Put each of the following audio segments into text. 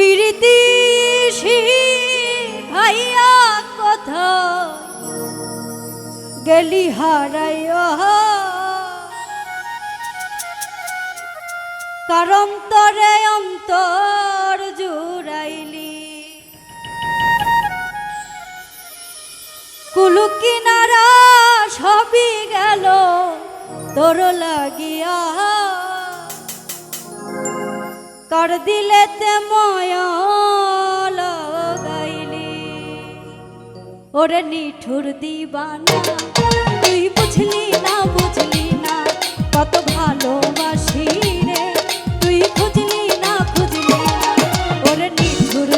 প্রীতি ভাইয়া কথা গেলি হারাই কারণ তরে অন্তর জুড়াইলি। কুলুকিনারা সবই গেল তোর লাগিয়া। কর দিলেতে ময়ল গাইলি ওরে নিঠুর দিবানা তুই বুঝলি না বুঝলি না কত ভালোবাসি রে তুই বুঝলি না খুঁজলি ওরে নিঠুর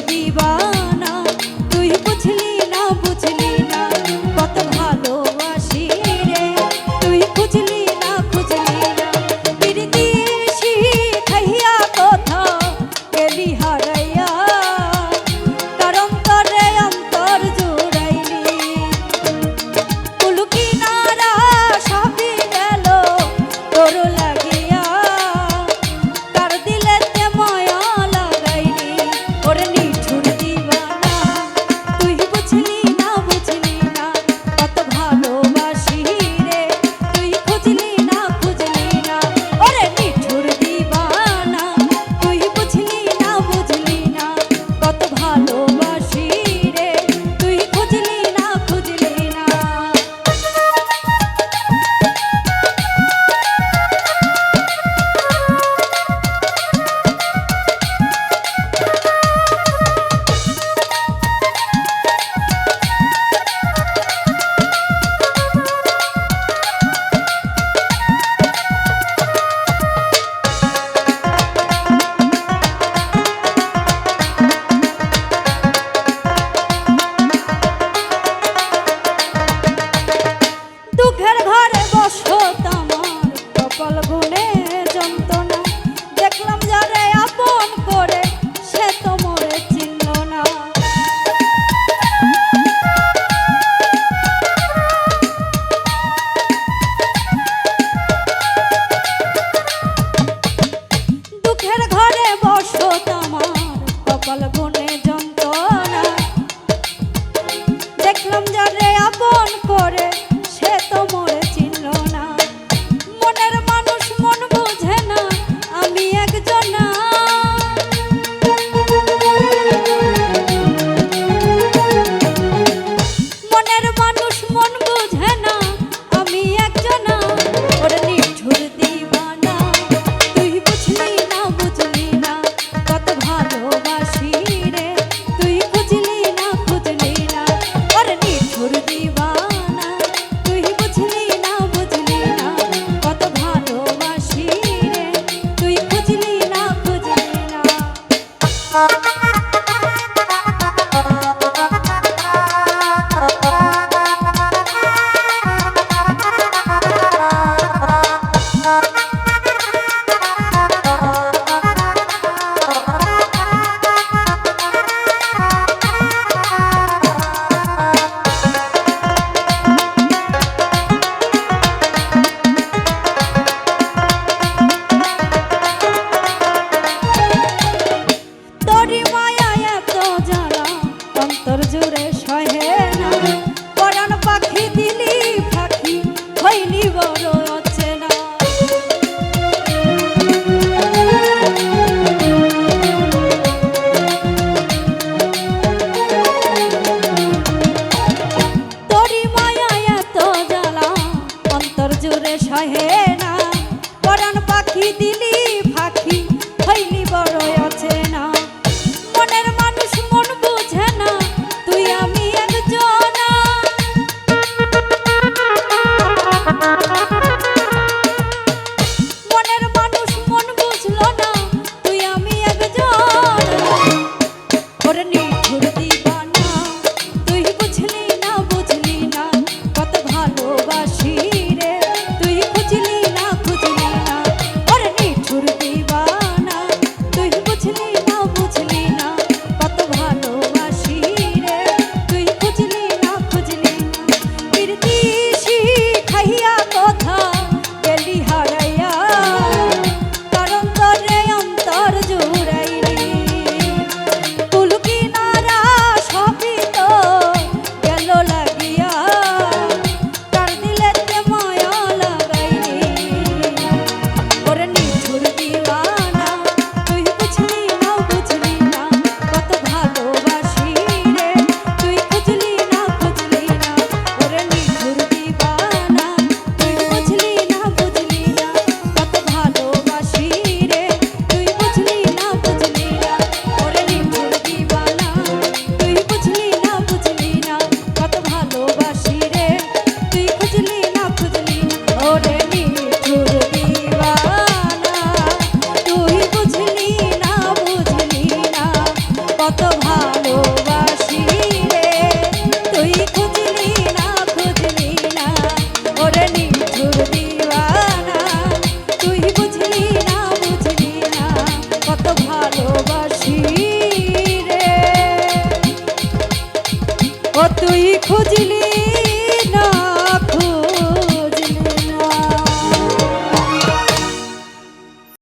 তোমার ঘরে বসো তোমার কপাল ভুলে যন্ত্রণা। দেখলাম যারে আপন করে, সে তো মরে চিনল না। দুঃখের ঘরে বসো তোমার কপাল ভুলে যন্ত্রণা। দেখলাম যারে আপন করে হয় নিবরণ